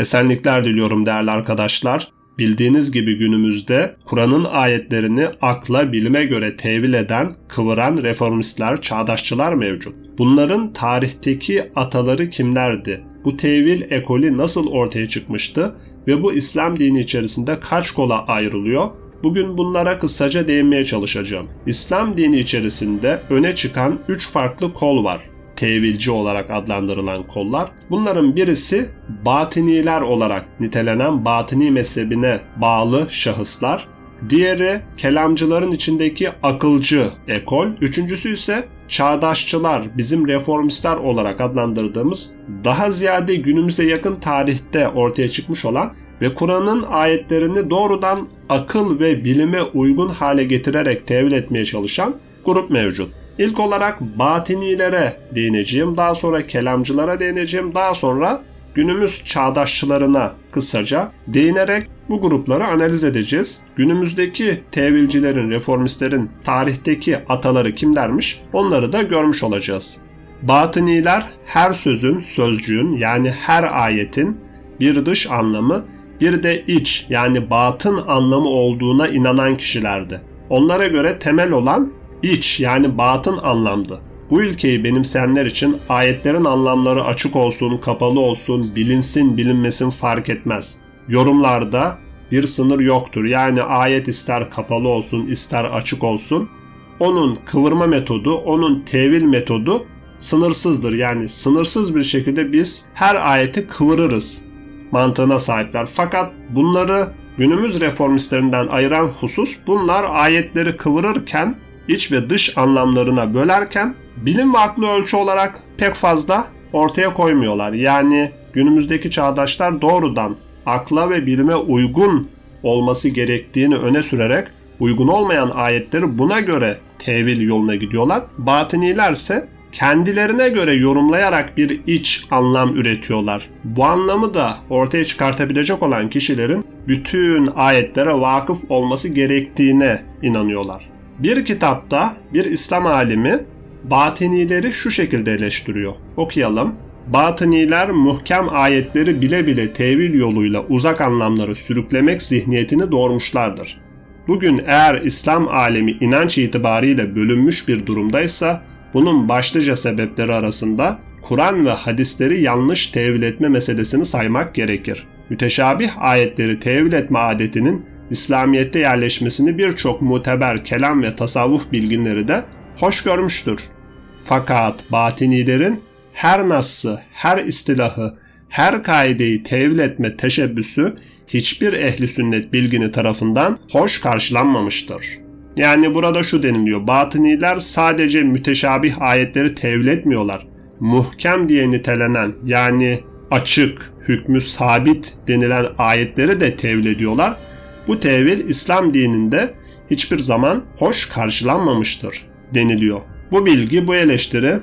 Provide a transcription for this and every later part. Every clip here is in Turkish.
Esenlikler diliyorum değerli arkadaşlar. Bildiğiniz gibi günümüzde Kur'an'ın ayetlerini akla, bilime göre tevil eden, kıvıran reformistler, çağdaşçılar mevcut. Bunların tarihteki ataları kimlerdi? Bu tevil ekolü nasıl ortaya çıkmıştı ve bu İslam dini içerisinde kaç kola ayrılıyor? Bugün bunlara kısaca değinmeye çalışacağım. İslam dini içerisinde öne çıkan 3 farklı kol var tevilci olarak adlandırılan kollar. Bunların birisi batiniler olarak nitelenen batini mezhebine bağlı şahıslar. Diğeri kelamcıların içindeki akılcı ekol. Üçüncüsü ise çağdaşçılar, bizim reformistler olarak adlandırdığımız daha ziyade günümüze yakın tarihte ortaya çıkmış olan ve Kur'an'ın ayetlerini doğrudan akıl ve bilime uygun hale getirerek tevil etmeye çalışan grup mevcut. İlk olarak batinilere değineceğim, daha sonra kelamcılara değineceğim, daha sonra günümüz çağdaşçılarına kısaca değinerek bu grupları analiz edeceğiz. Günümüzdeki tevilcilerin, reformistlerin tarihteki ataları kimlermiş onları da görmüş olacağız. Batıniler her sözün, sözcüğün yani her ayetin bir dış anlamı bir de iç yani batın anlamı olduğuna inanan kişilerdi. Onlara göre temel olan iç yani batın anlamdı. Bu ülkeyi benimseyenler için ayetlerin anlamları açık olsun, kapalı olsun, bilinsin, bilinmesin fark etmez. Yorumlarda bir sınır yoktur. Yani ayet ister kapalı olsun, ister açık olsun. Onun kıvırma metodu, onun tevil metodu sınırsızdır. Yani sınırsız bir şekilde biz her ayeti kıvırırız mantığına sahipler. Fakat bunları günümüz reformistlerinden ayıran husus bunlar ayetleri kıvırırken iç ve dış anlamlarına bölerken bilim ve aklı ölçü olarak pek fazla ortaya koymuyorlar. Yani günümüzdeki çağdaşlar doğrudan akla ve bilime uygun olması gerektiğini öne sürerek uygun olmayan ayetleri buna göre tevil yoluna gidiyorlar. Batiniler ise kendilerine göre yorumlayarak bir iç anlam üretiyorlar. Bu anlamı da ortaya çıkartabilecek olan kişilerin bütün ayetlere vakıf olması gerektiğine inanıyorlar. Bir kitapta bir İslam alimi batinileri şu şekilde eleştiriyor. Okuyalım. Batıniler muhkem ayetleri bile bile tevil yoluyla uzak anlamları sürüklemek zihniyetini doğurmuşlardır. Bugün eğer İslam alemi inanç itibariyle bölünmüş bir durumdaysa bunun başlıca sebepleri arasında Kur'an ve hadisleri yanlış tevil etme meselesini saymak gerekir. Müteşabih ayetleri tevil etme adetinin İslamiyet'te yerleşmesini birçok muteber kelam ve tasavvuf bilginleri de hoş görmüştür. Fakat batinilerin her nassı, her istilahı, her kaideyi tevil etme teşebbüsü hiçbir ehli sünnet bilgini tarafından hoş karşılanmamıştır. Yani burada şu deniliyor. Batıniler sadece müteşabih ayetleri tevil etmiyorlar. Muhkem diye nitelenen yani açık, hükmü sabit denilen ayetleri de tevil ediyorlar bu tevil İslam dininde hiçbir zaman hoş karşılanmamıştır deniliyor. Bu bilgi, bu eleştiri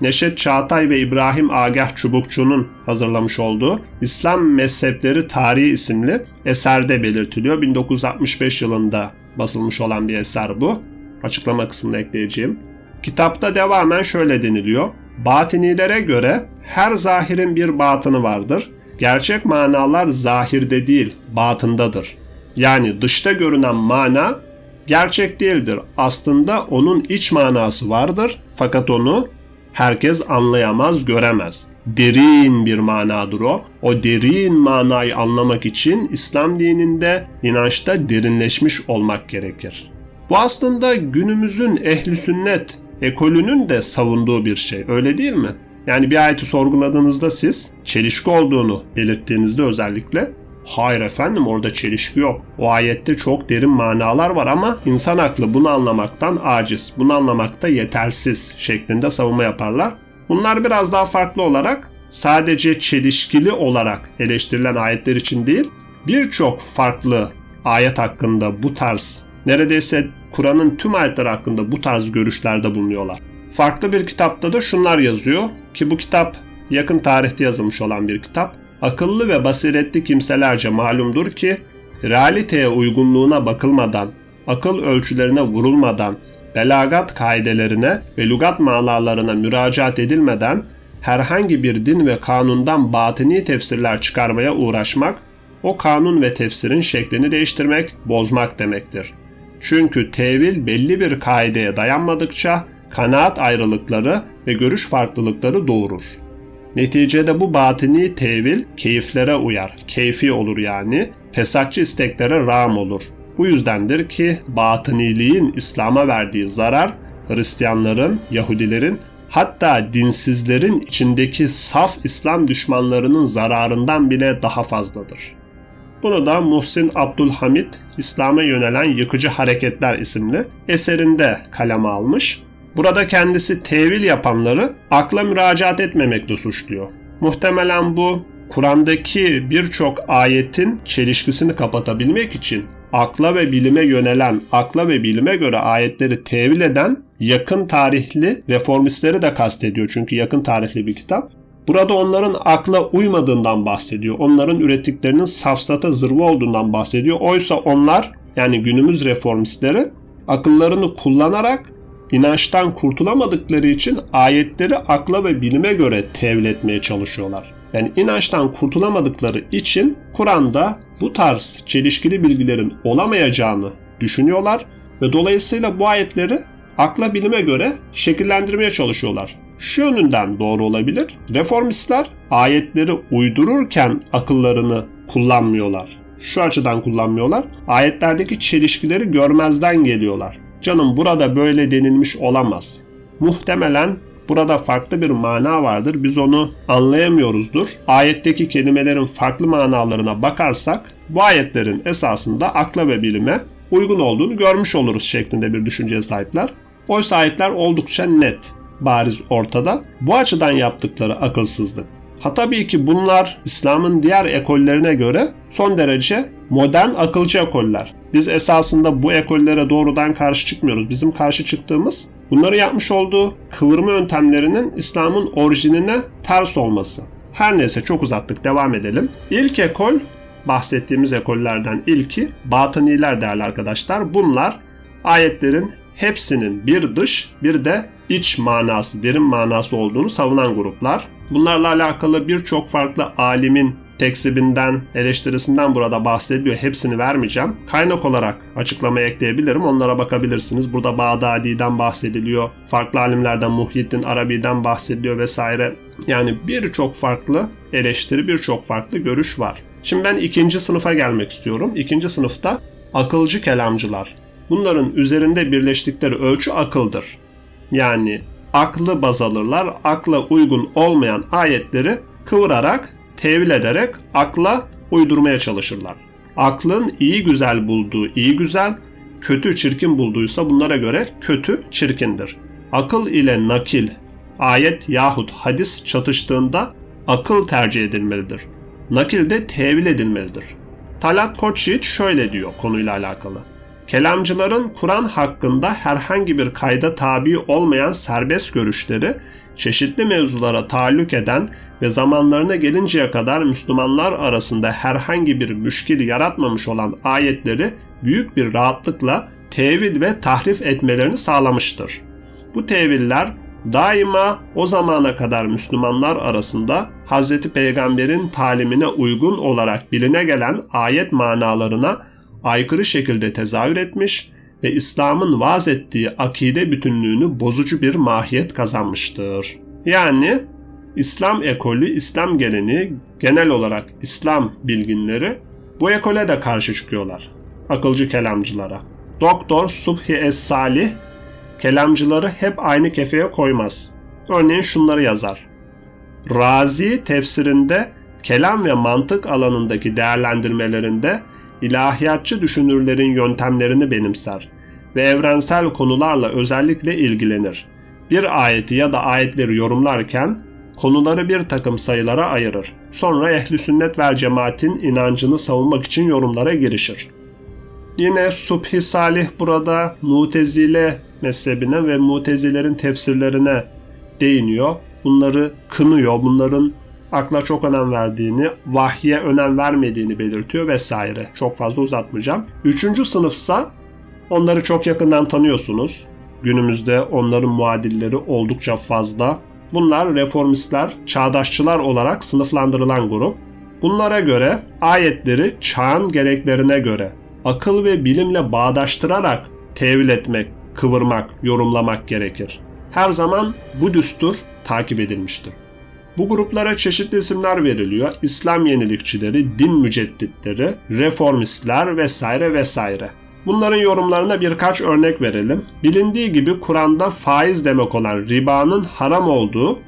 Neşet Çağatay ve İbrahim Agah Çubukçu'nun hazırlamış olduğu İslam Mezhepleri Tarihi isimli eserde belirtiliyor. 1965 yılında basılmış olan bir eser bu. Açıklama kısmına ekleyeceğim. Kitapta devamen şöyle deniliyor. Batinilere göre her zahirin bir batını vardır. Gerçek manalar zahirde değil, batındadır. Yani dışta görünen mana gerçek değildir. Aslında onun iç manası vardır fakat onu herkes anlayamaz, göremez. Derin bir manadır o. O derin manayı anlamak için İslam dininde inançta derinleşmiş olmak gerekir. Bu aslında günümüzün ehli sünnet ekolünün de savunduğu bir şey. Öyle değil mi? Yani bir ayeti sorguladığınızda siz çelişki olduğunu belirttiğinizde özellikle Hayır efendim orada çelişki yok. O ayette çok derin manalar var ama insan aklı bunu anlamaktan aciz, bunu anlamakta yetersiz şeklinde savunma yaparlar. Bunlar biraz daha farklı olarak sadece çelişkili olarak eleştirilen ayetler için değil, birçok farklı ayet hakkında bu tarz, neredeyse Kur'an'ın tüm ayetleri hakkında bu tarz görüşlerde bulunuyorlar. Farklı bir kitapta da şunlar yazıyor ki bu kitap yakın tarihte yazılmış olan bir kitap akıllı ve basiretli kimselerce malumdur ki realiteye uygunluğuna bakılmadan, akıl ölçülerine vurulmadan, belagat kaidelerine ve lugat manalarına müracaat edilmeden herhangi bir din ve kanundan batini tefsirler çıkarmaya uğraşmak, o kanun ve tefsirin şeklini değiştirmek, bozmak demektir. Çünkü tevil belli bir kaideye dayanmadıkça kanaat ayrılıkları ve görüş farklılıkları doğurur. Neticede bu batini tevil keyiflere uyar, keyfi olur yani, fesatçı isteklere rağm olur. Bu yüzdendir ki batıniliğin İslam'a verdiği zarar Hristiyanların, Yahudilerin hatta dinsizlerin içindeki saf İslam düşmanlarının zararından bile daha fazladır. Bunu da Muhsin Abdülhamid İslam'a yönelen yıkıcı hareketler isimli eserinde kaleme almış. Burada kendisi tevil yapanları akla müracaat etmemekle suçluyor. Muhtemelen bu Kur'an'daki birçok ayetin çelişkisini kapatabilmek için akla ve bilime yönelen, akla ve bilime göre ayetleri tevil eden yakın tarihli reformistleri de kastediyor. Çünkü yakın tarihli bir kitap. Burada onların akla uymadığından bahsediyor. Onların ürettiklerinin safsata zırva olduğundan bahsediyor. Oysa onlar yani günümüz reformistleri akıllarını kullanarak inançtan kurtulamadıkları için ayetleri akla ve bilime göre tevil etmeye çalışıyorlar. Yani inançtan kurtulamadıkları için Kur'an'da bu tarz çelişkili bilgilerin olamayacağını düşünüyorlar ve dolayısıyla bu ayetleri akla bilime göre şekillendirmeye çalışıyorlar. Şu yönünden doğru olabilir. Reformistler ayetleri uydururken akıllarını kullanmıyorlar. Şu açıdan kullanmıyorlar. Ayetlerdeki çelişkileri görmezden geliyorlar. Canım burada böyle denilmiş olamaz. Muhtemelen burada farklı bir mana vardır. Biz onu anlayamıyoruzdur. Ayetteki kelimelerin farklı manalarına bakarsak bu ayetlerin esasında akla ve bilime uygun olduğunu görmüş oluruz şeklinde bir düşünceye sahipler. Oysa ayetler oldukça net, bariz ortada. Bu açıdan yaptıkları akılsızlık. Ha tabii ki bunlar İslam'ın diğer ekollerine göre son derece modern akılcı ekoller. Biz esasında bu ekollere doğrudan karşı çıkmıyoruz. Bizim karşı çıktığımız bunları yapmış olduğu kıvırma yöntemlerinin İslam'ın orijinine ters olması. Her neyse çok uzattık devam edelim. İlk ekol bahsettiğimiz ekollerden ilki batıniler değerli arkadaşlar. Bunlar ayetlerin hepsinin bir dış bir de iç manası, derin manası olduğunu savunan gruplar. Bunlarla alakalı birçok farklı alimin tekzibinden, eleştirisinden burada bahsediyor. Hepsini vermeyeceğim. Kaynak olarak açıklamaya ekleyebilirim. Onlara bakabilirsiniz. Burada Bağdadi'den bahsediliyor. Farklı alimlerden Muhyiddin Arabi'den bahsediliyor vesaire. Yani birçok farklı eleştiri, birçok farklı görüş var. Şimdi ben ikinci sınıfa gelmek istiyorum. İkinci sınıfta akılcı kelamcılar. Bunların üzerinde birleştikleri ölçü akıldır. Yani aklı baz alırlar. Akla uygun olmayan ayetleri kıvırarak, tevil ederek akla uydurmaya çalışırlar. Aklın iyi güzel bulduğu iyi güzel, kötü çirkin bulduysa bunlara göre kötü çirkindir. Akıl ile nakil, ayet yahut hadis çatıştığında akıl tercih edilmelidir. Nakil de tevil edilmelidir. Talat Koçyiğit şöyle diyor konuyla alakalı. Kelamcıların Kur'an hakkında herhangi bir kayda tabi olmayan serbest görüşleri, çeşitli mevzulara taalluk eden ve zamanlarına gelinceye kadar Müslümanlar arasında herhangi bir müşkil yaratmamış olan ayetleri büyük bir rahatlıkla tevil ve tahrif etmelerini sağlamıştır. Bu teviller daima o zamana kadar Müslümanlar arasında Hz. Peygamber'in talimine uygun olarak biline gelen ayet manalarına aykırı şekilde tezahür etmiş ve İslam'ın vaaz ettiği akide bütünlüğünü bozucu bir mahiyet kazanmıştır. Yani İslam ekolü, İslam geleneği, genel olarak İslam bilginleri bu ekole de karşı çıkıyorlar. Akılcı kelamcılara. Doktor Subhi Es-Salih kelamcıları hep aynı kefeye koymaz. Örneğin şunları yazar. Razi tefsirinde kelam ve mantık alanındaki değerlendirmelerinde ilahiyatçı düşünürlerin yöntemlerini benimser ve evrensel konularla özellikle ilgilenir. Bir ayeti ya da ayetleri yorumlarken konuları bir takım sayılara ayırır. Sonra ehli sünnet vel cemaatin inancını savunmak için yorumlara girişir. Yine Subhi Salih burada Mutezile mezhebine ve Mutezilerin tefsirlerine değiniyor. Bunları kınıyor. Bunların akla çok önem verdiğini, vahye önem vermediğini belirtiyor vesaire. Çok fazla uzatmayacağım. Üçüncü sınıfsa onları çok yakından tanıyorsunuz. Günümüzde onların muadilleri oldukça fazla. Bunlar reformistler, çağdaşçılar olarak sınıflandırılan grup. Bunlara göre ayetleri çağın gereklerine göre akıl ve bilimle bağdaştırarak tevil etmek, kıvırmak, yorumlamak gerekir. Her zaman bu düstur takip edilmiştir. Bu gruplara çeşitli isimler veriliyor. İslam yenilikçileri, din mücedditleri, reformistler vesaire vesaire. Bunların yorumlarına birkaç örnek verelim. Bilindiği gibi Kur'an'da faiz demek olan ribanın haram olduğu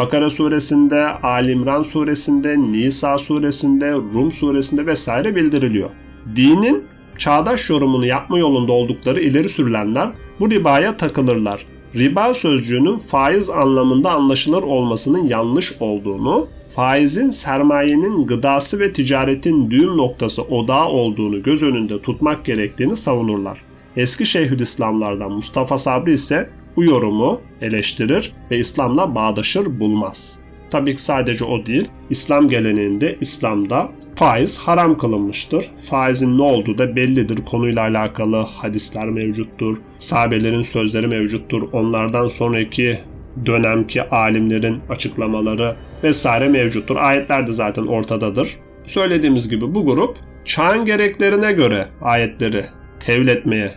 Bakara suresinde, Ali İmran suresinde, Nisa suresinde, Rum suresinde vesaire bildiriliyor. Dinin çağdaş yorumunu yapma yolunda oldukları ileri sürülenler bu ribaya takılırlar. Riba sözcüğünün faiz anlamında anlaşılır olmasının yanlış olduğunu, faizin sermayenin gıdası ve ticaretin düğüm noktası odağı olduğunu göz önünde tutmak gerektiğini savunurlar. Eski Şeyhülislamlardan Mustafa Sabri ise bu yorumu eleştirir ve İslam'la bağdaşır bulmaz. Tabii ki sadece o değil, İslam geleneğinde İslam'da faiz haram kılınmıştır. Faizin ne olduğu da bellidir. Konuyla alakalı hadisler mevcuttur. Sahabelerin sözleri mevcuttur. Onlardan sonraki dönemki alimlerin açıklamaları vesaire mevcuttur. Ayetler de zaten ortadadır. Söylediğimiz gibi bu grup çağın gereklerine göre ayetleri tevil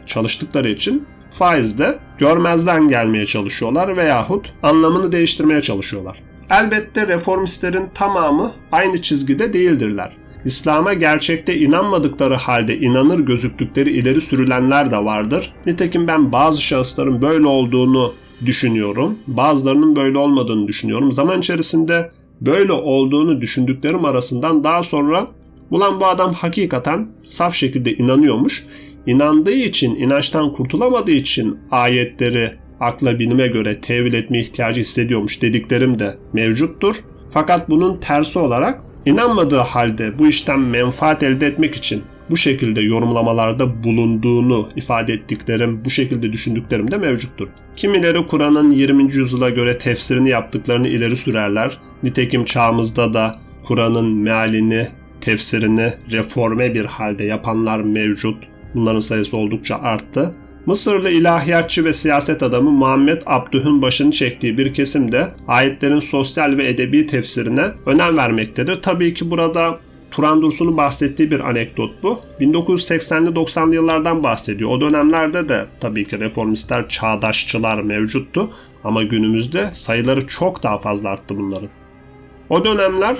çalıştıkları için faizde görmezden gelmeye çalışıyorlar veyahut anlamını değiştirmeye çalışıyorlar. Elbette reformistlerin tamamı aynı çizgide değildirler. İslam'a gerçekte inanmadıkları halde inanır gözüktükleri ileri sürülenler de vardır. Nitekim ben bazı şahısların böyle olduğunu düşünüyorum. Bazılarının böyle olmadığını düşünüyorum. Zaman içerisinde böyle olduğunu düşündüklerim arasından daha sonra ulan bu adam hakikaten saf şekilde inanıyormuş. İnandığı için, inançtan kurtulamadığı için ayetleri akla bilime göre tevil etme ihtiyacı hissediyormuş dediklerim de mevcuttur. Fakat bunun tersi olarak inanmadığı halde bu işten menfaat elde etmek için bu şekilde yorumlamalarda bulunduğunu ifade ettiklerim, bu şekilde düşündüklerim de mevcuttur. Kimileri Kur'an'ın 20. yüzyıla göre tefsirini yaptıklarını ileri sürerler. Nitekim çağımızda da Kur'an'ın mealini, tefsirini reforme bir halde yapanlar mevcut. Bunların sayısı oldukça arttı. Mısırlı ilahiyatçı ve siyaset adamı Muhammed Abdüh'ün başını çektiği bir kesim de ayetlerin sosyal ve edebi tefsirine önem vermektedir. Tabii ki burada Turan Dursun'un bahsettiği bir anekdot bu. 1980'li 90'lı yıllardan bahsediyor. O dönemlerde de tabii ki reformistler, çağdaşçılar mevcuttu. Ama günümüzde sayıları çok daha fazla arttı bunların. O dönemler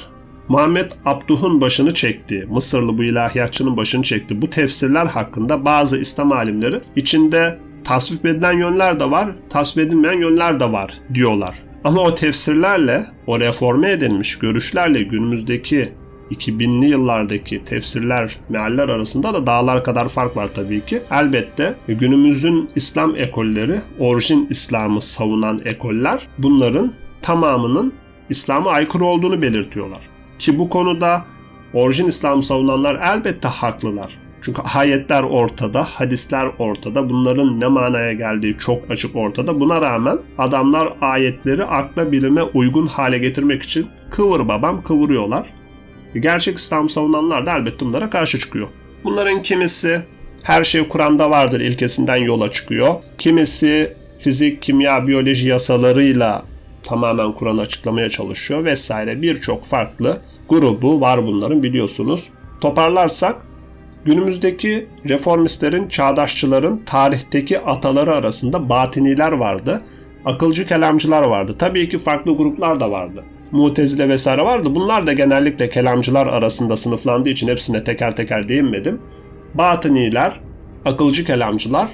Muhammed Abduh'un başını çekti. Mısırlı bu ilahiyatçının başını çekti. Bu tefsirler hakkında bazı İslam alimleri içinde tasvip edilen yönler de var, tasvip edilmeyen yönler de var diyorlar. Ama o tefsirlerle, o reforme edilmiş görüşlerle günümüzdeki 2000'li yıllardaki tefsirler, mealler arasında da dağlar kadar fark var tabii ki. Elbette günümüzün İslam ekolleri, orijin İslam'ı savunan ekoller bunların tamamının İslam'a aykırı olduğunu belirtiyorlar. Ki bu konuda orijin İslam savunanlar elbette haklılar. Çünkü ayetler ortada, hadisler ortada. Bunların ne manaya geldiği çok açık ortada. Buna rağmen adamlar ayetleri akla bilime uygun hale getirmek için kıvır babam kıvırıyorlar. Gerçek İslam savunanlar da elbette bunlara karşı çıkıyor. Bunların kimisi her şey Kur'an'da vardır ilkesinden yola çıkıyor. Kimisi fizik, kimya, biyoloji yasalarıyla tamamen Kur'an'ı açıklamaya çalışıyor vesaire birçok farklı grubu var bunların biliyorsunuz. Toparlarsak günümüzdeki reformistlerin, çağdaşçıların tarihteki ataları arasında batiniler vardı. Akılcı kelamcılar vardı. Tabii ki farklı gruplar da vardı. Mutezile vesaire vardı. Bunlar da genellikle kelamcılar arasında sınıflandığı için hepsine teker teker değinmedim. Batıniler, akılcı kelamcılar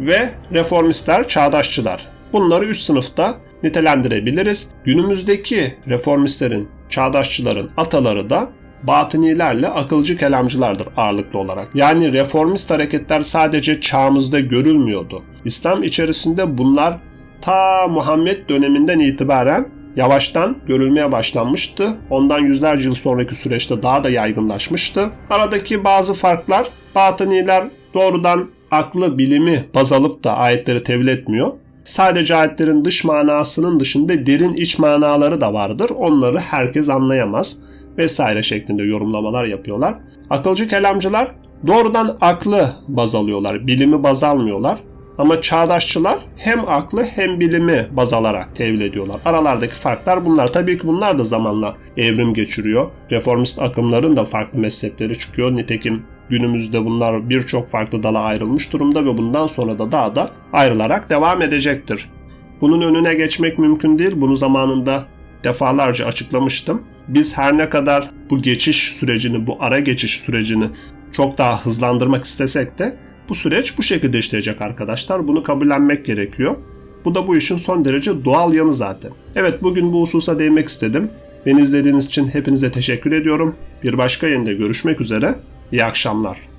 ve reformistler, çağdaşçılar. Bunları üst sınıfta nitelendirebiliriz. Günümüzdeki reformistlerin, çağdaşçıların ataları da batınilerle akılcı kelamcılardır ağırlıklı olarak. Yani reformist hareketler sadece çağımızda görülmüyordu. İslam içerisinde bunlar ta Muhammed döneminden itibaren yavaştan görülmeye başlanmıştı. Ondan yüzlerce yıl sonraki süreçte daha da yaygınlaşmıştı. Aradaki bazı farklar batıniler doğrudan aklı bilimi baz alıp da ayetleri tevil etmiyor. Sadece ayetlerin dış manasının dışında derin iç manaları da vardır. Onları herkes anlayamaz vesaire şeklinde yorumlamalar yapıyorlar. Akılcı kelamcılar doğrudan aklı baz alıyorlar, bilimi baz almıyorlar. Ama çağdaşçılar hem aklı hem bilimi baz alarak tevil ediyorlar. Aralardaki farklar bunlar. Tabii ki bunlar da zamanla evrim geçiriyor. Reformist akımların da farklı mezhepleri çıkıyor. Nitekim günümüzde bunlar birçok farklı dala ayrılmış durumda ve bundan sonra da daha da ayrılarak devam edecektir. Bunun önüne geçmek mümkün değil. Bunu zamanında defalarca açıklamıştım. Biz her ne kadar bu geçiş sürecini, bu ara geçiş sürecini çok daha hızlandırmak istesek de bu süreç bu şekilde işleyecek arkadaşlar. Bunu kabullenmek gerekiyor. Bu da bu işin son derece doğal yanı zaten. Evet bugün bu hususa değinmek istedim. Beni izlediğiniz için hepinize teşekkür ediyorum. Bir başka yayında görüşmek üzere. İyi akşamlar.